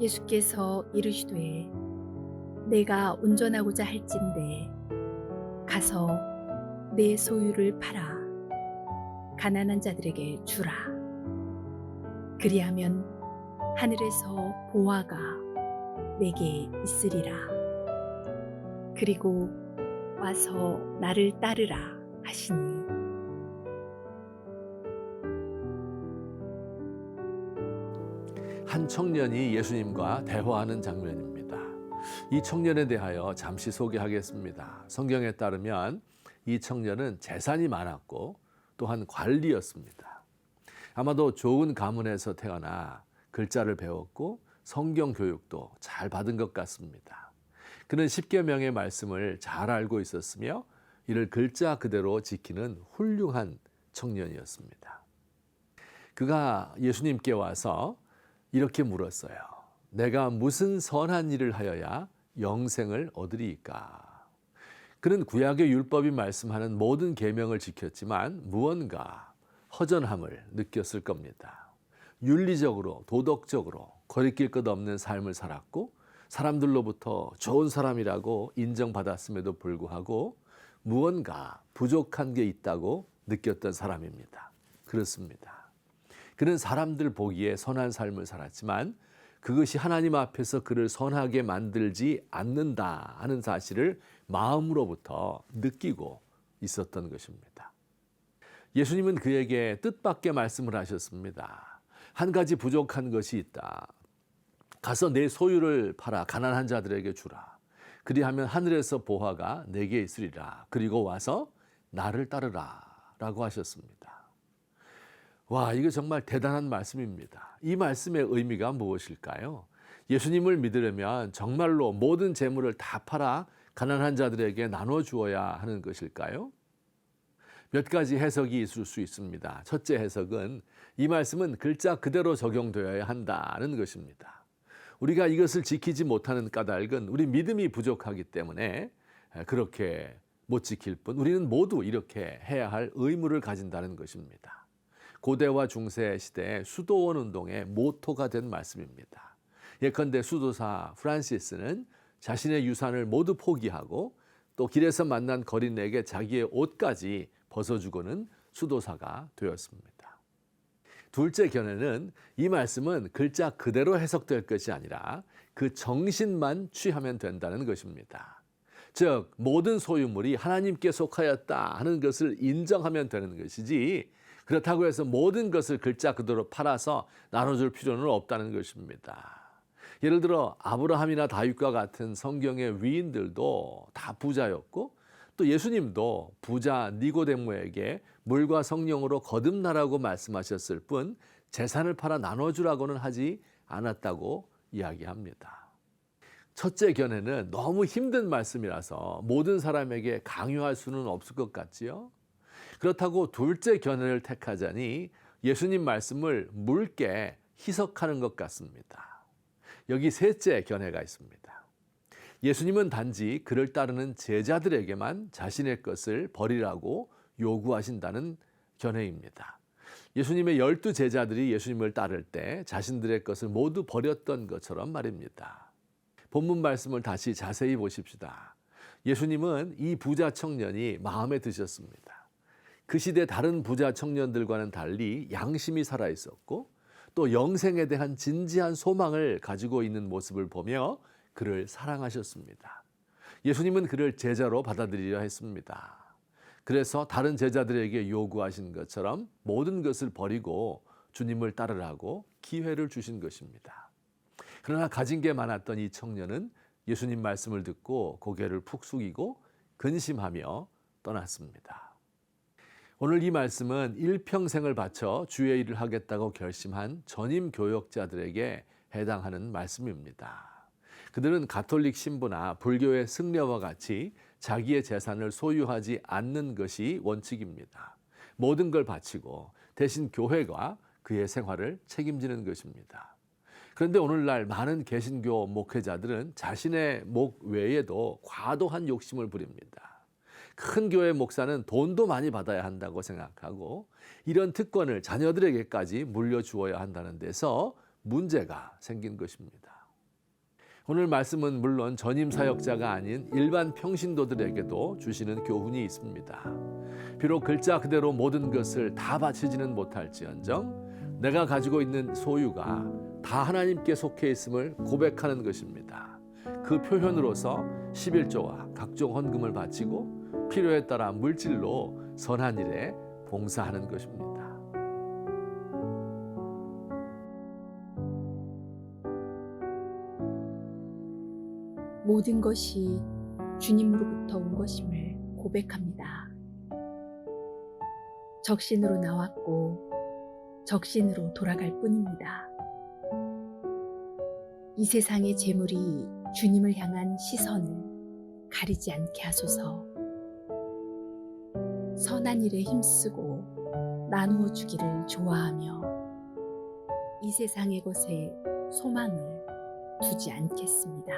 예수께서 이르시되 내가 운전하고자 할진대 가서 내 소유를 팔아 가난한 자들에게 주라. 그리하면 하늘에서 보화가 내게 있으리라. 그리고 와서 나를 따르라 하시니 한 청년이 예수님과 대화하는 장면입니다. 이 청년에 대하여 잠시 소개하겠습니다. 성경에 따르면 이 청년은 재산이 많았고 또한 관리였습니다. 아마도 좋은 가문에서 태어나 글자를 배웠고 성경 교육도 잘 받은 것 같습니다. 그는 십계명의 말씀을 잘 알고 있었으며 이를 글자 그대로 지키는 훌륭한 청년이었습니다. 그가 예수님께 와서 이렇게 물었어요. 내가 무슨 선한 일을 하여야 영생을 얻으리이까? 그는 구약의 율법이 말씀하는 모든 계명을 지켰지만 무언가 허전함을 느꼈을 겁니다. 윤리적으로 도덕적으로 거리낄 것 없는 삶을 살았고 사람들로부터 좋은 사람이라고 인정받았음에도 불구하고 무언가 부족한 게 있다고 느꼈던 사람입니다. 그렇습니다. 그는 사람들 보기에 선한 삶을 살았지만 그것이 하나님 앞에서 그를 선하게 만들지 않는다 하는 사실을 마음으로부터 느끼고 있었던 것입니다. 예수님은 그에게 뜻밖의 말씀을 하셨습니다. 한 가지 부족한 것이 있다. 가서 내 소유를 팔아 가난한 자들에게 주라. 그리하면 하늘에서 보화가 내게 있으리라. 그리고 와서 나를 따르라. 라고 하셨습니다. 와, 이거 정말 대단한 말씀입니다. 이 말씀의 의미가 무엇일까요? 예수님을 믿으려면 정말로 모든 재물을 다 팔아 가난한 자들에게 나눠 주어야 하는 것일까요? 몇 가지 해석이 있을 수 있습니다. 첫째 해석은 이 말씀은 글자 그대로 적용되어야 한다는 것입니다. 우리가 이것을 지키지 못하는 까닭은 우리 믿음이 부족하기 때문에 그렇게 못 지킬 뿐 우리는 모두 이렇게 해야 할 의무를 가진다는 것입니다. 고대와 중세 시대의 수도원 운동의 모토가 된 말씀입니다. 예컨대 수도사 프란시스는 자신의 유산을 모두 포기하고 또 길에서 만난 거린에게 자기의 옷까지 벗어주고는 수도사가 되었습니다. 둘째 견해는 이 말씀은 글자 그대로 해석될 것이 아니라 그 정신만 취하면 된다는 것입니다. 즉, 모든 소유물이 하나님께 속하였다 하는 것을 인정하면 되는 것이지 그렇다고 해서 모든 것을 글자 그대로 팔아서 나눠줄 필요는 없다는 것입니다. 예를 들어 아브라함이나 다윗과 같은 성경의 위인들도 다 부자였고 또 예수님도 부자 니고데모에게 물과 성령으로 거듭나라고 말씀하셨을 뿐 재산을 팔아 나눠주라고는 하지 않았다고 이야기합니다. 첫째 견해는 너무 힘든 말씀이라서 모든 사람에게 강요할 수는 없을 것 같지요. 그렇다고 둘째 견해를 택하자니 예수님 말씀을 묽게 희석하는 것 같습니다. 여기 셋째 견해가 있습니다. 예수님은 단지 그를 따르는 제자들에게만 자신의 것을 버리라고 요구하신다는 견해입니다. 예수님의 열두 제자들이 예수님을 따를 때 자신들의 것을 모두 버렸던 것처럼 말입니다. 본문 말씀을 다시 자세히 보십시다. 예수님은 이 부자 청년이 마음에 드셨습니다. 그 시대 다른 부자 청년들과는 달리 양심이 살아 있었고 또 영생에 대한 진지한 소망을 가지고 있는 모습을 보며 그를 사랑하셨습니다. 예수님은 그를 제자로 받아들이려 했습니다. 그래서 다른 제자들에게 요구하신 것처럼 모든 것을 버리고 주님을 따르라고 기회를 주신 것입니다. 그러나 가진 게 많았던 이 청년은 예수님 말씀을 듣고 고개를 푹 숙이고 근심하며 떠났습니다. 오늘 이 말씀은 일평생을 바쳐 주의 일을 하겠다고 결심한 전임 교역자들에게 해당하는 말씀입니다. 그들은 가톨릭 신부나 불교의 승려와 같이 자기의 재산을 소유하지 않는 것이 원칙입니다. 모든 걸 바치고 대신 교회가 그의 생활을 책임지는 것입니다. 그런데 오늘날 많은 개신교 목회자들은 자신의 목 외에도 과도한 욕심을 부립니다. 큰 교회 목사는 돈도 많이 받아야 한다고 생각하고 이런 특권을 자녀들에게까지 물려주어야 한다는 데서 문제가 생긴 것입니다. 오늘 말씀은 물론 전임 사역자가 아닌 일반 평신도들에게도 주시는 교훈이 있습니다. 비록 글자 그대로 모든 것을 다 바치지는 못할지언정 내가 가지고 있는 소유가 다 하나님께 속해 있음을 고백하는 것입니다. 그 표현으로서 11조와 각종 헌금을 바치고 필요에 따라 물질로 선한 일에 봉사하는 것입니다. 모든 것이 주님으로부터 온 것임을 고백합니다. 적신으로 나왔고 적신으로 돌아갈 뿐입니다. 이 세상의 재물이 주님을 향한 시선을 가리지 않게 하소서. 선한 일에 힘쓰고 나누어 주기를 좋아하며 이 세상의 것에 소망을 두지 않겠습니다.